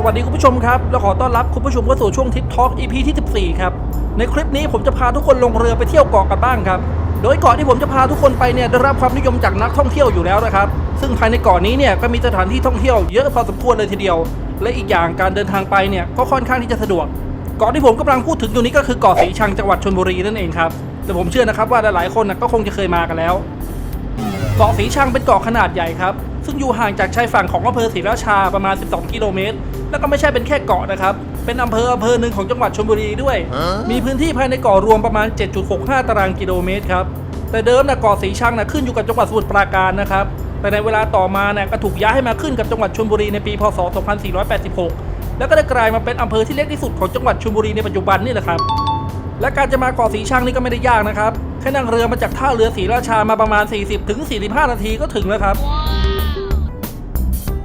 สวัสดีคุณผู้ชมครับ และขอต้อนรับคุณผู้ชมเข้าสู่ช่วงทิปทอล์ก EP ที่ 14 ครับ ในคลิปนี้ผมจะพาทุกคนลงเรือไปเที่ยวเกาะกันบ้างครับ โดยเกาะที่ผมจะพาทุกคนไปเนี่ยได้รับความนิยมจากนักท่องเที่ยวอยู่แล้วนะครับ ซึ่งภายในเกาะนี้เนี่ยก็มีสถานที่ท่องเที่ยวเยอะพอสมควรเลยทีเดียว และอีกอย่างการเดินทางไปเนี่ยก็ค่อนข้างที่จะสะดวก เกาะที่ผมกำลังพูดถึงอยู่นี้ก็คือเกาะสีชังจังหวัดชลบุรีนั่นเองครับแต่ผมเชื่อนะครับว่าหลายๆคนนะก็คงจะเคยมากันแล้ว เกาะสีชังเป็นเกาะขนาดใหญ่ครับ ซึ่งอยู่ห่างจากชายฝั่งของอำเภอศรีราชาประมาณ 12 กิโลเมตร แล้วก็ไม่ใช่เป็นแค่เกาะนะครับ เป็นอำเภออำเภอหนึ่งของจังหวัดชลบุรีด้วย มีพื้นที่ภายในเกาะรวมประมาณ 7.65 ตารางกิโลเมตรครับ แต่เดิมนะเกาะสีชังนะขึ้นอยู่กับจังหวัดสมุทรปราการนะครับ แต่ในเวลาต่อมาเนี่ยก็ถูกย้ายให้มาขึ้นกับจังหวัดชลบุรีในปี พศ 2486 แล้วก็ได้กลายมาเป็นอำเภอที่เล็กที่สุดของจังหวัดชลบุรีในปัจจุบันนี่แหละครับ และการจะมาเกาะสีชังนี่ก็ไม่ได้ยากนะครับแค่นั่งเรือมาจากท่าเรือศรีราชามาประมาณ 40-45 นาทีก็ถึงแล้วครับ